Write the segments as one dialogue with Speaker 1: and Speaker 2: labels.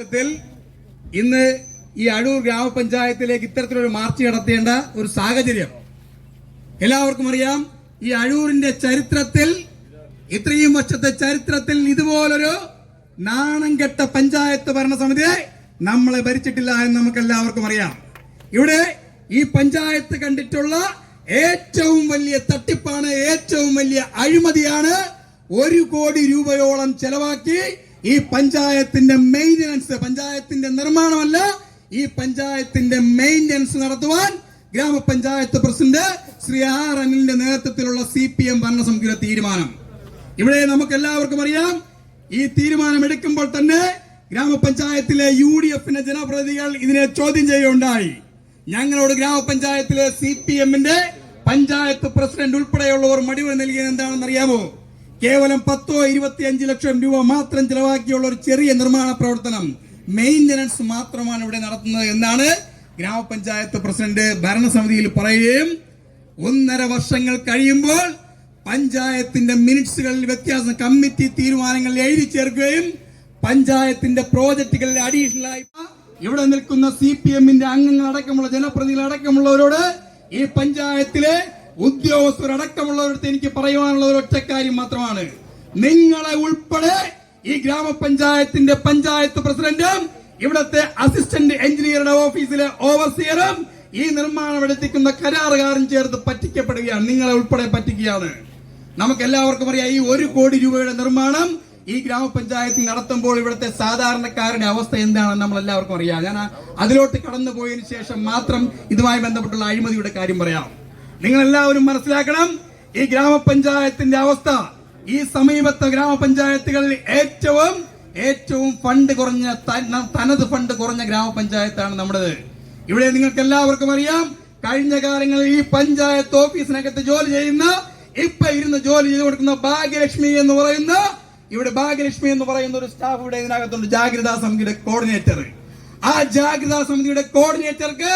Speaker 1: ത്തിൽ ഇന്ന് ഈ അഴൂർ ഗ്രാമപഞ്ചായത്തിലേക്ക് ഇത്തരത്തിലൊരു മാർച്ച് നടത്തേണ്ട ഒരു സാഹചര്യം. എല്ലാവർക്കും അറിയാം ഈ അഴൂരിന്റെ ചരിത്രത്തിൽ ഇത്രയും വർഷത്തെ ചരിത്രത്തിൽ ഇതുപോലൊരു നാണംകെട്ട പഞ്ചായത്ത് ഭരണസമിതിയെ നമ്മളെ ഭരിച്ചിട്ടില്ല എന്ന് നമുക്ക് എല്ലാവർക്കും അറിയാം. ഇവിടെ ഈ പഞ്ചായത്ത് കണ്ടിട്ടുള്ള ഏറ്റവും വലിയ തട്ടിപ്പാണ് ഏറ്റവും വലിയ അഴിമതിയാണ് ഒരു കോടി രൂപയോളം ചെലവാക്കി ഈ പഞ്ചായത്തിന്റെ മെയിന്റനൻസ് പഞ്ചായത്തിന്റെ നിർമ്മാണമല്ല ഈ പഞ്ചായത്തിന്റെ മെയിന്റനൻസ് നടത്തുവാൻ ഗ്രാമപഞ്ചായത്ത് പ്രസിഡന്റ് ശ്രീ ആർ അനിലിന്റെ നേതൃത്വത്തിലുള്ള സി പി എം ഭരണസമിതിയുടെ തീരുമാനം. ഇവിടെ നമുക്ക് എല്ലാവർക്കും അറിയാം ഈ തീരുമാനം എടുക്കുമ്പോൾ തന്നെ ഗ്രാമപഞ്ചായത്തിലെ യു ഡി എഫിന്റെ ജനപ്രതിനിധികൾ ഇതിനെ ചോദ്യം ചെയ്യുകയുണ്ടായി. ഞങ്ങളോട് ഗ്രാമപഞ്ചായത്തിലെ സി പി എമ്മിന്റെ പഞ്ചായത്ത് പ്രസിഡന്റ് ഉൾപ്പെടെയുള്ളവർ മടിവ് നൽകിയത് എന്താണെന്ന് അറിയാമോ കേവലം പത്തോ ഇരുപത്തിയഞ്ച് ലക്ഷം രൂപ മാത്രം ചിലവാക്കിയുള്ള ഒരു ചെറിയ നിർമ്മാണ പ്രവർത്തനം മെയിന്റനൻസ് മാത്രമാണ് ഇവിടെ നടത്തുന്നത് എന്നാണ് ഗ്രാമപഞ്ചായത്ത് പ്രസിഡന്റ് ഭരണസമിതിയിൽ പറയുകയും ഒന്നര വർഷങ്ങൾ കഴിയുമ്പോൾ പഞ്ചായത്തിന്റെ മിനിറ്റ്സുകളിൽ വ്യത്യാസം കമ്മിറ്റി തീരുമാനങ്ങൾ എഴുതി ചേർക്കുകയും പഞ്ചായത്തിന്റെ പ്രോജക്റ്റുകളിൽ അഡീഷണൽ ആയി ഇവിടെ നിൽക്കുന്ന സി പി എമ്മിന്റെ അംഗങ്ങൾ അടക്കമുള്ള ജനപ്രതിനിധികൾ അടക്കമുള്ളവരോട് ഈ പഞ്ചായത്തിലെ ഉദ്യോഗസ്ഥരടക്കമുള്ളവരടുത്ത് എനിക്ക് പറയുവാനുള്ള ഒരു കാര്യം മാത്രമാണ്. നിങ്ങളെ ഉൾപ്പെടെ ഈ ഗ്രാമപഞ്ചായത്തിന്റെ പഞ്ചായത്ത് പ്രസിഡന്റും ഇവിടത്തെ അസിസ്റ്റന്റ് എഞ്ചിനീയറുടെ ഓഫീസിലെ ഓവർസിയറും ഈ നിർമ്മാണം എടുത്തിക്കുന്ന കരാറുകാരൻ ചേർത്ത് പറ്റിക്കപ്പെടുകയാണ്. നിങ്ങളെ ഉൾപ്പെടെ പറ്റിക്കുകയാണ്. നമുക്ക് എല്ലാവർക്കും അറിയാം ഈ ഒരു കോടി രൂപയുടെ നിർമ്മാണം ഈ ഗ്രാമപഞ്ചായത്തിൽ നടത്തുമ്പോൾ ഇവിടുത്തെ സാധാരണക്കാരുടെ അവസ്ഥ എന്താണെന്ന് നമ്മൾ എല്ലാവർക്കും അറിയാം. ഞാൻ അതിലോട്ട് കടന്നു പോയതിനു ശേഷം മാത്രം ഇതുമായി ബന്ധപ്പെട്ടുള്ള അഴിമതിയുടെ കാര്യം പറയാം. നിങ്ങൾ എല്ലാവരും മനസ്സിലാക്കണം ഈ ഗ്രാമപഞ്ചായത്തിന്റെ അവസ്ഥ. ഈ സമീപത്തെ ഗ്രാമപഞ്ചായത്തുകളിൽ ഏറ്റവും ഏറ്റവും ഫണ്ട് കുറഞ്ഞ തനത് ഫണ്ട് കുറഞ്ഞ ഗ്രാമപഞ്ചായത്താണ് നമ്മുടേത്. ഇവിടെ നിങ്ങൾക്ക് എല്ലാവർക്കും അറിയാം കഴിഞ്ഞ കാലങ്ങളിൽ ഈ പഞ്ചായത്ത് ഓഫീസിനകത്ത് ജോലി ചെയ്യുന്ന ഇപ്പൊ ഇരുന്ന് ജോലി ചെയ്ത് കൊടുക്കുന്ന ഭാഗ്യലക്ഷ്മി എന്ന് പറയുന്ന ഇവിടെ ഭാഗ്യലക്ഷ്മി എന്ന് പറയുന്ന ഒരു സ്റ്റാഫ് ഇവിടെ ഇതിനകത്തുണ്ട് ജാഗ്രതാ സമിതിയുടെ കോർഡിനേറ്റർ. ആ ജാഗ്രതാ സമിതിയുടെ കോർഡിനേറ്റർക്ക്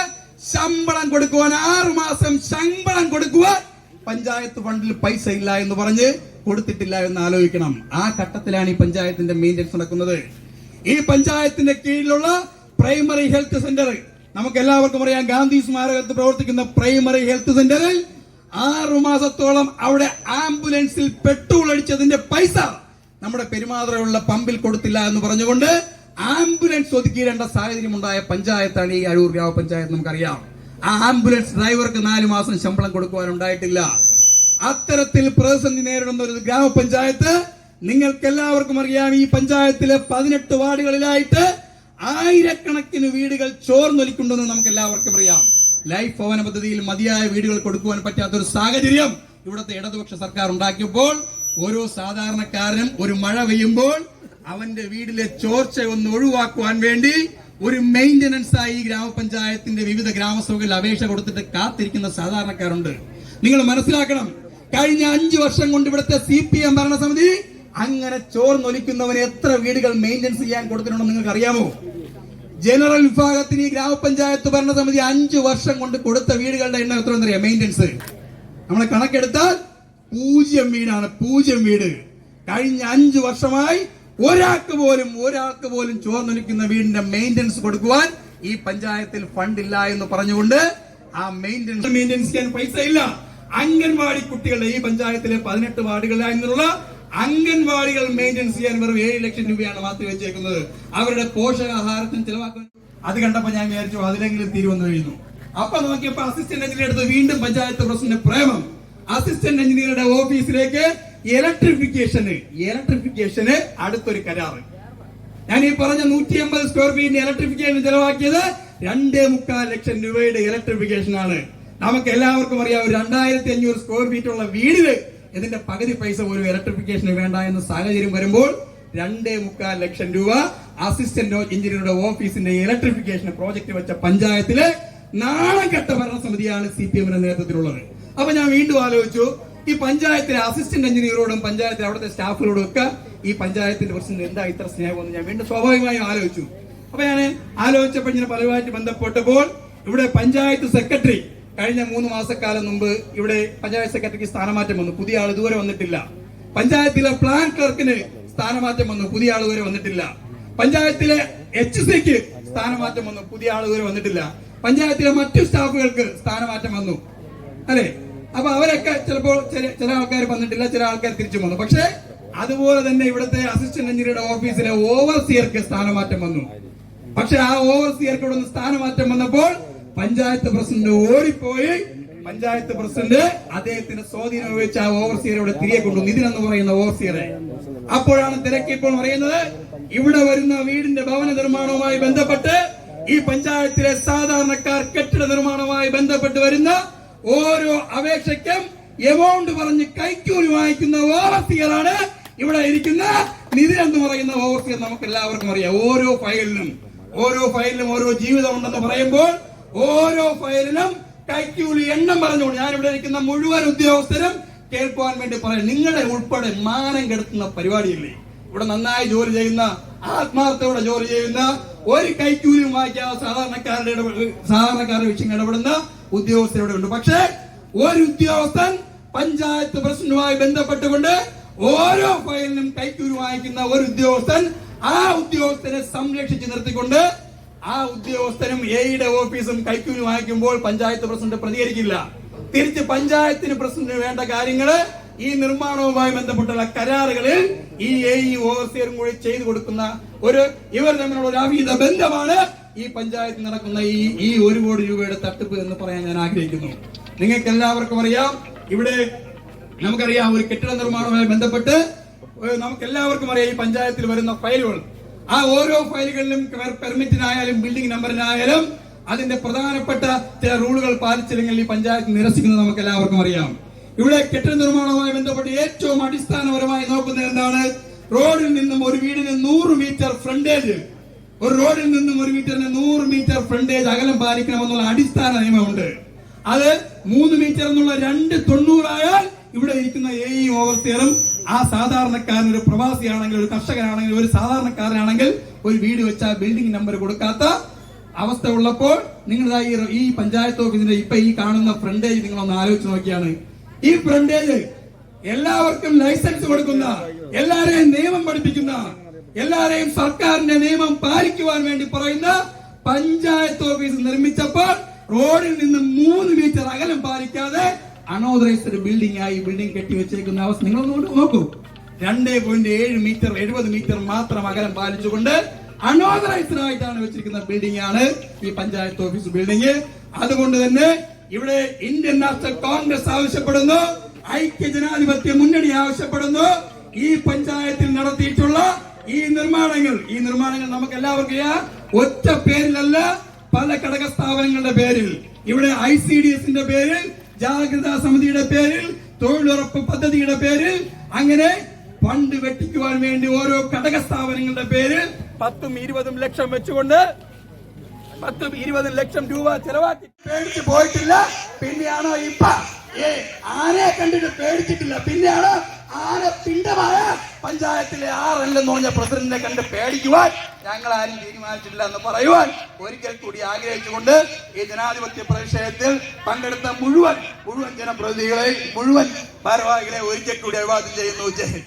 Speaker 1: ശമ്പളം കൊടുക്കുവാൻ ആറു മാസം ശമ്പളം കൊടുക്കുവാൻ പഞ്ചായത്ത് ഫണ്ടിൽ പൈസ ഇല്ല എന്ന് പറഞ്ഞ് കൊടുത്തിട്ടില്ല എന്ന് ആലോചിക്കണം. ആ ഘട്ടത്തിലാണ് ഈ പഞ്ചായത്തിന്റെ മെയിന്റെനൻസ് നടക്കുന്നത്. ഈ പഞ്ചായത്തിന്റെ കീഴിലുള്ള പ്രൈമറി ഹെൽത്ത് സെന്റർ നമുക്ക് എല്ലാവർക്കും അറിയാം ഗാന്ധി സ്മാരകത്ത് പ്രവർത്തിക്കുന്ന പ്രൈമറി ഹെൽത്ത് സെന്ററിൽ ആറു മാസത്തോളം അവിടെ ആംബുലൻസിൽ പെട്രോൾ അടിച്ചതിന്റെ പൈസ നമ്മുടെ പെരുമാതറയുള്ള പമ്പിൽ കൊടുത്തില്ല എന്ന് പറഞ്ഞുകൊണ്ട് ആംബുലൻസ് ഒതുക്കിയിടേണ്ട സാഹചര്യം ഉണ്ടായ പഞ്ചായത്താണ് ഈ അഴൂർ ഗ്രാമപഞ്ചായത്ത് നമുക്കറിയാം. ആ ആംബുലൻസ് ഡ്രൈവർക്ക് നാല് മാസം ശമ്പളം കൊടുക്കുവാനുണ്ടായിട്ടില്ല. അത്തരത്തിൽ പ്രതിസന്ധി നേരിടുന്ന ഒരു ഗ്രാമപഞ്ചായത്ത് നിങ്ങൾക്ക് എല്ലാവർക്കും അറിയാം ഈ പഞ്ചായത്തിലെ പതിനെട്ട് വാർഡുകളിലായിട്ട് ആയിരക്കണക്കിന് വീടുകൾ ചോർന്നൊലിക്കുണ്ടെന്ന് നമുക്ക് എല്ലാവർക്കും അറിയാം. ലൈഫ് ഭവന പദ്ധതിയിൽ മതിയായ വീടുകൾ കൊടുക്കുവാൻ പറ്റാത്ത ഒരു സാഹചര്യം ഇവിടുത്തെ ഇടതുപക്ഷ സർക്കാർ ഉണ്ടാക്കിയപ്പോൾ ഓരോ സാധാരണക്കാരനും ഒരു മഴ പെയ്യുമ്പോൾ അവന്റെ വീടിലെ ചോർച്ച ഒന്ന് ഒഴിവാക്കുവാൻ വേണ്ടി ഒരു മെയിന്റനൻസ് ആയി ഗ്രാമപഞ്ചായത്തിന്റെ വിവിധ ഗ്രാമസഭകളിൽ അപേക്ഷ കൊടുത്തിട്ട് കാത്തിരിക്കുന്ന സാധാരണക്കാരുണ്ട്. നിങ്ങൾ മനസ്സിലാക്കണം കഴിഞ്ഞ അഞ്ചു വർഷം കൊണ്ട് ഇവിടുത്തെ സി പി എം ഭരണസമിതി അങ്ങനെ ചോർന്നൊലിക്കുന്നവന് എത്ര വീടുകൾ മെയിന്റനൻസ് ചെയ്യാൻ കൊടുത്തിട്ടുണ്ടെന്ന് നിങ്ങൾക്ക് അറിയാമോ ജനറൽ വിഭാഗത്തിന് ഈ ഗ്രാമപഞ്ചായത്ത് ഭരണസമിതി അഞ്ചു വർഷം കൊണ്ട് കൊടുത്ത വീടുകളുടെ എണ്ണം എത്ര എന്നറിയാം? മെയിന്റനൻസ് നമ്മളെ കണക്കെടുത്താൽ പൂജ്യം വീടാണ് പൂജ്യം വീട്. കഴിഞ്ഞ അഞ്ചു വർഷമായി ഒരാൾക്ക് പോലും ഒരാൾക്ക് പോലും ചോർന്നൊലിക്കുന്ന വീടിന്റെ മെയിന്റനൻസ് കൊടുക്കുവാൻ ഈ പഞ്ചായത്തിൽ ഫണ്ട് ഇല്ല എന്ന് പറഞ്ഞുകൊണ്ട് ആ മെയിന്റനൻസ് മെയിന്റനൻസ് ചെയ്യാൻ പൈസ ഇല്ല. അംഗൻവാടി കുട്ടികളുടെ ഈ പഞ്ചായത്തിലെ പതിനെട്ട് വാർഡുകളിൽ നിന്നുള്ള അംഗൻവാടികൾ മെയിന്റനൻസ് ചെയ്യാൻ വെറും ഏഴ് ലക്ഷം രൂപയാണ് മാറ്റി വെച്ചേക്കുന്നത്. അവരുടെ പോഷകാഹാരത്തിന് ചിലവാക്കാൻ അത് കണ്ടപ്പോ ഞാൻ വിചാരിച്ചു അതിലെങ്കിലും തീരുവന്നു കഴിയുന്നു അപ്പൊ നോക്കിയപ്പോ അസിസ്റ്റന്റ് എഞ്ചിനീയർ അടുത്ത് വീണ്ടും പഞ്ചായത്ത് പ്രസിഡന്റ് പ്രേമം. അസിസ്റ്റന്റ് എഞ്ചിനീയറുടെ ഓഫീസിലേക്ക് ഇലക്ട്രിഫിക്കേഷന് ഇലക്ട്രിഫിക്കേഷന് അടുത്തൊരു കരാറ്. ഞാൻ ഈ പറഞ്ഞ നൂറ്റി അമ്പത് സ്ക്വയർ ഫീറ്റിന് ഇലക്ട്രിഫിക്കേഷൻ ചെലവാക്കിയത് രണ്ടേ മുക്കാൽ ലക്ഷം രൂപയുടെ ഇലക്ട്രിഫിക്കേഷൻ ആണ് നമുക്ക് എല്ലാവർക്കും അറിയാം രണ്ടായിരത്തി അഞ്ഞൂറ് സ്ക്വയർ ഫീറ്റ് ഉള്ള വീടിന് ഇതിന്റെ പകുതി പൈസ പോലും ഇലക്ട്രിഫിക്കേഷന് വേണ്ട എന്ന സാഹചര്യം വരുമ്പോൾ രണ്ടേ മുക്കാൽ ലക്ഷം രൂപ അസിസ്റ്റന്റ് എഞ്ചിനീയറുടെ ഓഫീസിന്റെ ഇലക്ട്രിഫിക്കേഷൻ പ്രോജക്ട് വെച്ച പഞ്ചായത്തിലെ കെട്ട ഭരണസമിതിയാണ് സി പി എമ്മിന്റെ നേതൃത്വത്തിലുള്ളത്. അപ്പൊ ഞാൻ വീണ്ടും ആലോചിച്ചു ഈ പഞ്ചായത്തിലെ അസിസ്റ്റന്റ് എഞ്ചിനീയറോടും പഞ്ചായത്തിലെ അവിടുത്തെ സ്റ്റാഫുകളോടും ഒക്കെ ഈ പഞ്ചായത്തിന്റെ പ്രശ്നം എന്താ ഇത്ര സ്നേഹമെന്ന് ഞാൻ വീണ്ടും സ്വാഭാവികമായും ആലോചിച്ചു. അപ്പൊ ഞാൻ ആലോചിച്ചപ്പോൾ ഇങ്ങനെ പലരുമായിട്ട് ബന്ധപ്പെട്ടപ്പോൾ ഇവിടെ പഞ്ചായത്ത് സെക്രട്ടറി കഴിഞ്ഞ മൂന്ന് മാസക്കാലം മുമ്പ് ഇവിടെ പഞ്ചായത്ത് സെക്രട്ടറിക്ക് സ്ഥാനമാറ്റം വന്നു. പുതിയ ആൾ ഇതുവരെ വന്നിട്ടില്ല. പഞ്ചായത്തിലെ പ്ലാൻ ക്ലർക്കിന് സ്ഥാനമാറ്റം വന്നു. പുതിയ ആൾ ഇതുവരെ വന്നിട്ടില്ല. പഞ്ചായത്തിലെ എച്ച് സിക്ക് സ്ഥാനമാറ്റം വന്നു. പുതിയ ആൾ ഇതുവരെ വന്നിട്ടില്ല. പഞ്ചായത്തിലെ മറ്റു സ്റ്റാഫുകൾക്ക് സ്ഥാനമാറ്റം വന്നു. അല്ലെ? അപ്പൊ അവരൊക്കെ ചിലപ്പോൾ ചില ആൾക്കാർ വന്നിട്ടില്ല ചില ആൾക്കാർ തിരിച്ചു വന്നു. പക്ഷേ അതുപോലെ തന്നെ ഇവിടുത്തെ അസിസ്റ്റന്റ് എഞ്ചിനീയറുടെ ഓഫീസിലെ ഓവർസിയർക്ക് സ്ഥാനമാറ്റം വന്നു. പക്ഷെ ആ ഓവർസിയർക്ക് ഇവിടെ സ്ഥാനമാറ്റം വന്നപ്പോൾ പഞ്ചായത്ത് പ്രസിഡന്റ് ഓടിപ്പോയി. പഞ്ചായത്ത് പ്രസിഡന്റ് അദ്ദേഹത്തിന്റെ സ്വാധീനം ഉപയോഗിച്ച് ആ ഓവർസിയറെ ഇവിടെ തിരികെ കൊണ്ടു നിതിൻ എന്ന് പറയുന്ന ഓവർസിയറെ അപ്പോഴാണ് തിരക്ക് ഇപ്പോൾ പറയുന്നത് ഇവിടെ വരുന്ന വീടിന്റെ ഭവന നിർമ്മാണവുമായി ബന്ധപ്പെട്ട് ഈ പഞ്ചായത്തിലെ സാധാരണക്കാർ കെട്ടിട നിർമ്മാണവുമായി ബന്ധപ്പെട്ട് വരുന്ന ഓരോ അപേക്ഷയ്ക്കും എമൗണ്ട് പറഞ്ഞ് കൈക്കൂലി വാങ്ങിക്കുന്ന ഓവർസിയറാണ് ഇവിടെ ഇരിക്കുന്ന നിതിൻ എന്ന് പറയുന്ന ഓവർസിയർ നമുക്ക് എല്ലാവർക്കും അറിയാം. ഓരോ ഫയലിനും ഓരോ ഫയലിനും ഓരോ ജീവിതം ഉണ്ടെന്ന് പറയുമ്പോൾ ഓരോ ഫയലിനും കൈക്കൂലി എണ്ണം പറഞ്ഞുകൊണ്ട് ഞാൻ ഇവിടെ ഇരിക്കുന്ന മുഴുവൻ ഉദ്യോഗസ്ഥരും കേൾക്കുവാൻ വേണ്ടി പറയാം. നിങ്ങളെ ഉൾപ്പെടെ മാനം കെടുത്തുന്ന പരിപാടിയില്ലേ? ഇവിടെ നന്നായി ജോലി ചെയ്യുന്ന ആത്മാർത്ഥയോടെ ജോലി ചെയ്യുന്ന ഒരു കൈക്കൂലിയും വായിക്കാതെ സാധാരണക്കാരുടെ സാധാരണക്കാരുടെ വിഷയങ്ങൾ ഇടപെടുന്ന ഉദ്യോഗസ്ഥരുടെ ഉണ്ട് പക്ഷേ ഒരു ഉദ്യോഗസ്ഥൻ പഞ്ചായത്ത് പ്രസിഡന്റുമായി ബന്ധപ്പെട്ടുകൊണ്ട് ഓരോ ഫയലിനും കൈക്കൂലി വാങ്ങിക്കുന്ന ഒരു ഉദ്യോഗസ്ഥൻ ആ ഉദ്യോഗസ്ഥനെ സംരക്ഷിച്ച് നിർത്തിക്കൊണ്ട് ആ ഉദ്യോഗസ്ഥനും എയുടെ ഓഫീസും കൈക്കൂലി വാങ്ങിക്കുമ്പോൾ പഞ്ചായത്ത് പ്രസിഡന്റ് പ്രതികരിക്കില്ല. തിരിച്ച് പഞ്ചായത്തിന് പ്രസിഡന്റിന് വേണ്ട കാര്യങ്ങൾ ഈ നിർമ്മാണവുമായി ബന്ധപ്പെട്ടുള്ള കരാറുകളിൽ ഈ എ ഇ ഓവർസിയറും കൂടി ചെയ്തു കൊടുക്കുന്ന ഒരു ഇവർ തമ്മിലുള്ള ഒരു അവിഹിത ബന്ധമാണ് ഈ പഞ്ചായത്തിൽ നടക്കുന്ന ഈ ഈ ഒരു കോടി രൂപയുടെ തട്ടിപ്പ് എന്ന് പറയാൻ ഞാൻ ആഗ്രഹിക്കുന്നു. നിങ്ങൾക്ക് എല്ലാവർക്കും അറിയാം ഇവിടെ നമുക്കറിയാം ഒരു കെട്ടിട നിർമ്മാണവുമായി ബന്ധപ്പെട്ട് നമുക്ക് എല്ലാവർക്കും അറിയാം ഈ പഞ്ചായത്തിൽ വരുന്ന ഫയലുകൾ. ആ ഓരോ ഫയലുകളിലും പെർ- പെർമിറ്റിനായാലും ബിൽഡിംഗ് നമ്പറിനായാലും അതിന്റെ പ്രധാനപ്പെട്ട ചില റൂളുകൾ പാലിച്ചില്ലെങ്കിൽ ഈ പഞ്ചായത്ത് നിരസിക്കുന്നത് നമുക്ക് എല്ലാവർക്കും അറിയാം. ഇവിടെ കെട്ടിട നിർമ്മാണവുമായി ബന്ധപ്പെട്ട് ഏറ്റവും അടിസ്ഥാനപരമായി നോക്കുന്നത് എന്താണ് റോഡിൽ നിന്നും ഒരു വീടിന് നൂറ് മീറ്റർ ഫ്രണ്ടേജ്. ഒരു റോഡിൽ നിന്നും ഒരു മീറ്ററിന് നൂറ് മീറ്റർ ഫ്രണ്ടേജ് അകലം പാലിക്കണമെന്നുള്ള അടിസ്ഥാന നിയമമുണ്ട്. അത് മൂന്ന് മീറ്റർ എന്നുള്ള രണ്ട് തൊണ്ണൂറായാൽ ഇവിടെ ഇരിക്കുന്ന എ ഇ ഓവർസിയറും ആ സാധാരണക്കാരൻ ഒരു പ്രവാസിയാണെങ്കിൽ ഒരു കർഷകനാണെങ്കിൽ ഒരു സാധാരണക്കാരനാണെങ്കിൽ ഒരു വീട് വെച്ച ബിൽഡിംഗ് നമ്പർ കൊടുക്കാത്ത അവസ്ഥ ഉള്ളപ്പോൾ നിങ്ങൾ ഈ പഞ്ചായത്ത് ഓഫീസിന്റെ ഇപ്പൊ ഈ കാണുന്ന ഫ്രണ്ടേജ് നിങ്ങൾ ഒന്ന് ആലോചിച്ച് നോക്കിയാണ്. ഈ ഫ്രണ്ടേജ് എല്ലാവർക്കും ലൈസൻസ് കൊടുക്കുന്ന എല്ലാരെയും നിയമം പഠിപ്പിക്കുന്ന എല്ലാരെയും സർക്കാരിന്റെ നിയമം പാലിക്കുവാൻ വേണ്ടി പറയുന്ന പഞ്ചായത്ത് ഓഫീസ് നിർമ്മിച്ചപ്പോൾ റോഡിൽ നിന്ന് മൂന്ന് മീറ്റർ അകലം പാലിക്കാതെ അണോതറൈസ്ഡ് ബിൽഡിംഗ് ആയി ബിൽഡിംഗ് കെട്ടി വെച്ചിരിക്കുന്ന അവസ്ഥ നിങ്ങൾ നോക്കൂ. രണ്ടേ പോയിന്റ് ഏഴ് മീറ്റർ എഴുപത് മീറ്റർ മാത്രം അകലം പാലിച്ചുകൊണ്ട് അൺഓതറൈസ്ഡ് ആയിട്ടാണ് വെച്ചിരിക്കുന്ന ബിൽഡിംഗ് ആണ് ഈ പഞ്ചായത്ത് ഓഫീസ് ബിൽഡിംഗ് അതുകൊണ്ട് തന്നെ ഇവിടെ ഇന്ത്യൻ നാഷണൽ കോൺഗ്രസ് ആവശ്യപ്പെടുന്നു ഐക്യ ജനാധിപത്യ മുന്നണി ആവശ്യപ്പെടുന്നു. ഈ പഞ്ചായത്തിൽ നടത്തിയിട്ടുള്ള ഈ നിർമ്മാണങ്ങൾ ഈ നിർമ്മാണങ്ങൾ നമുക്ക് എല്ലാവർക്കും ഒറ്റ പേരിലല്ല പല ഘടക സ്ഥാപനങ്ങളുടെ പേരിൽ. ഇവിടെ ഐ സി ഡി എസിന്റെ പേരിൽ ജാഗ്രതാ സമിതിയുടെ പേരിൽ തൊഴിലുറപ്പ് പദ്ധതിയുടെ പേരിൽ അങ്ങനെ ഫണ്ട് വെട്ടിക്കുവാൻ വേണ്ടി ഓരോ ഘടക സ്ഥാപനങ്ങളുടെ പേരിൽ പത്തും ഇരുപതും ലക്ഷം വെച്ചുകൊണ്ട് പത്തും ഇരുപതും ലക്ഷം രൂപ ചെലവാക്കി. പേടിച്ച് പോയിട്ടില്ല. പിന്നെയാണോ ഇപ്പ? ഏ ആനയെ കണ്ടിട്ട് പേടിച്ചിട്ടില്ല? പിന്നെയാണോ ആന പിണ്ടമായ പഞ്ചായത്തിലെ ആറല്ലെന്ന് പറഞ്ഞ പ്രസിഡന്റിനെ കണ്ട് പേടിക്കുവാൻ ഞങ്ങൾ ആരും തീരുമാനിച്ചിട്ടില്ല എന്ന് പറയുവാൻ ഒരിക്കൽ കൂടി ആഗ്രഹിച്ചുകൊണ്ട് ഈ ജനാധിപത്യ പ്രതിഷേധത്തിൽ പങ്കെടുത്ത മുഴുവൻ മുഴുവൻ ജനപ്രതിനിധികളെ മുഴുവൻ ഭാരവാഹികളെ ഒരിക്കൽ കൂടി അഭിവാദ്യം ചെയ്യുന്നു. ജയ്